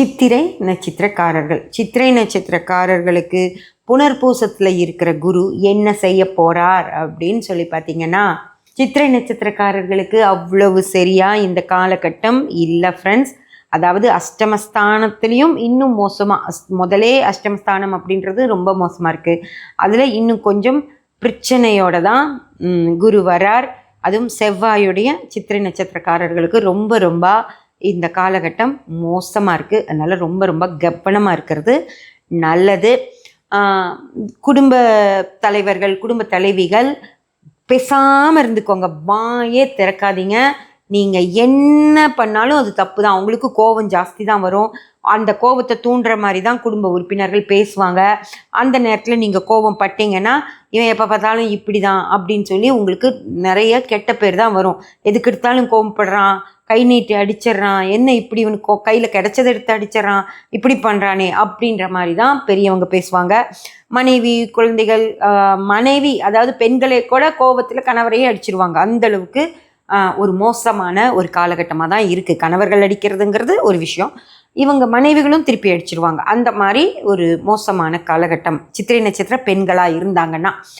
சித்திரை நட்சத்திரக்காரர்கள். சித்திரை நட்சத்திரக்காரர்களுக்கு புனர்பூசத்தில் இருக்கிற குரு என்ன செய்ய போகிறார் அப்படின்னு சொல்லி பார்த்தீங்கன்னா சித்திரை நட்சத்திரக்காரர்களுக்கு அவ்வளவு சரியாக இந்த காலகட்டம் இல்லை ஃப்ரெண்ட்ஸ் அதாவது அஷ்டமஸ்தானத்துலேயும் இன்னும் மோசமாக அஸ் முதலே அஷ்டமஸ்தானம் அப்படின்றது ரொம்ப மோசமாக இருக்குது அதில் இன்னும் கொஞ்சம் பிரச்சனையோட தான் குரு வரார். அதுவும் செவ்வாயுடைய சித்திரை நட்சத்திரக்காரர்களுக்கு ரொம்ப ரொம்ப இந்த காலகட்டம் மோசமாக இருக்குது அதனால் ரொம்ப ரொம்ப கவனமாக இருக்கிறது நல்லது. குடும்ப தலைவர்கள் குடும்ப தலைவிகள் பேசாமல் இருந்துக்கோங்க. வாயே திறக்காதீங்க. நீங்கள் என்ன பண்ணாலும் அது தப்பு தான் அவங்களுக்கு கோபம் ஜாஸ்தி தான் வரும். அந்த கோபத்தை தூண்டுற மாதிரி தான் குடும்ப உறுப்பினர்கள் பேசுவாங்க. அந்த நேரத்தில் நீங்கள் கோபம் பட்டீங்கன்னா இவன் எப்போ பார்த்தாலும் இப்படி தான் அப்படின்னு சொல்லி உங்களுக்கு நிறைய கெட்ட பேர் தான் வரும். எதுக்கு எடுத்தாலும் கோபப்படுறான். கை நீட்டி அடிச்சிடுறான். என்ன இப்படி இவனுக்கு கையில் கிடைச்சதை எடுத்து அடிச்சிடுறான். இப்படி பண்ணுறானே அப்படின்ற மாதிரி தான் பெரியவங்க பேசுவாங்க. மனைவி குழந்தைகள் மனைவி அதாவது பெண்களே கூட கோபத்தில் கணவரையே அடிச்சிருவாங்க. அந்தளவுக்கு ஒரு மோசமான ஒரு காலகட்டமாக தான் இருக்குது கணவர்கள் அடிக்கிறதுங்கிறது ஒரு விஷயம். இவங்க மனைவிகளும் திருப்பி அடிச்சிருவாங்க. அந்த மாதிரி ஒரு மோசமான காலகட்டம். சித்திரை நட்சத்திர பெண்களாக இருந்தாங்கன்னா